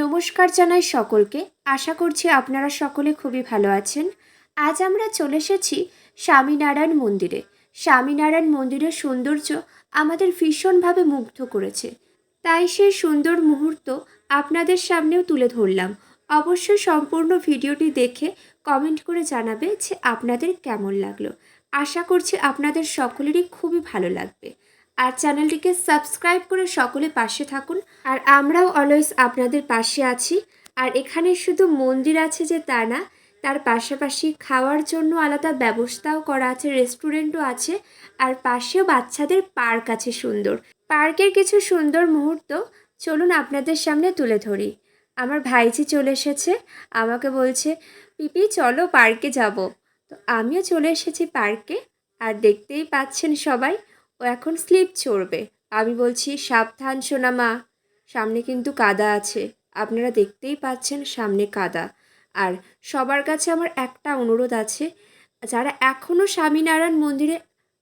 নমস্কার জানাই সকলকে। আশা করছি আপনারা সকলে খুবই ভালো আছেন। আজ আমরা চলে এসেছি স্বামীনারায়ণ মন্দিরে। স্বামীনারায়ণ মন্দিরের সৌন্দর্য আমাদের ভীষণভাবে মুগ্ধ করেছে। তাই সেই সুন্দর মুহূর্ত আপনাদের সামনেও তুলে ধরলাম। অবশ্যই সম্পূর্ণ ভিডিওটি দেখে কমেন্ট করে জানাবে যে আপনাদের কেমন লাগল। আশা করছি আপনাদের সকলেরই খুবই ভালো লাগবে। আর চ্যানেলটিকে সাবস্ক্রাইব করে সকলে পাশে থাকুন। আর আমরাও অলওয়েজ আপনাদের পাশে আছি। আর এখানে শুধু মন্দির আছে যে তা না, তার পাশাপাশি খাওয়ার জন্য আলাদা ব্যবস্থাও করা আছে, রেস্টুরেন্টও আছে, আর পাশেও বাচ্চাদের পার্ক আছে সুন্দর। পার্কের কিছু সুন্দর মুহূর্ত চলুন আপনাদের সামনে তুলে ধরি। আমার ভাইজি চলে এসেছে, আমাকে বলছে, পিপি, চলো পার্কে যাব। তো আমিও চলে এসেছি পার্কে, আর দেখতেই পাচ্ছেন সবাই ও এখন স্লিপ চড়বে। আমি বলছি, সাবধান সোনা মা। সামনে কিন্তু কাদা আছে। আপনারা দেখতেই পাচ্ছেন সামনে কাদা। আর সবার কাছে আমার একটা অনুরোধ আছে, যারা এখনও স্বামীনারায়ণ মন্দিরে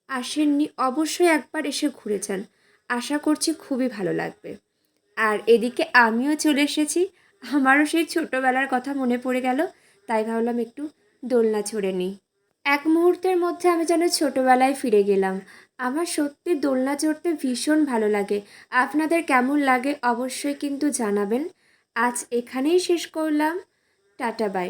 আসেননি, অবশ্যই একবার এসে ঘুরে যান। আশা করছি খুবই ভালো লাগবে। আর এদিকে আমিও চলে এসেছি। আমারও সেই ছোটোবেলার কথা মনে পড়ে গেল, তাই ভাবলাম একটু দোলনা চড়ে নিই। এক মুহূর্তের মধ্যে আমি যেন ছোটোবেলায় ফিরে গেলাম। আমার সত্যি দোলনা চড়তে ভীষণ ভালো লাগে। আপনাদের কেমন লাগে অবশ্যই কিন্তু জানাবেন। আজ এখানেই শেষ করলাম। Tata bye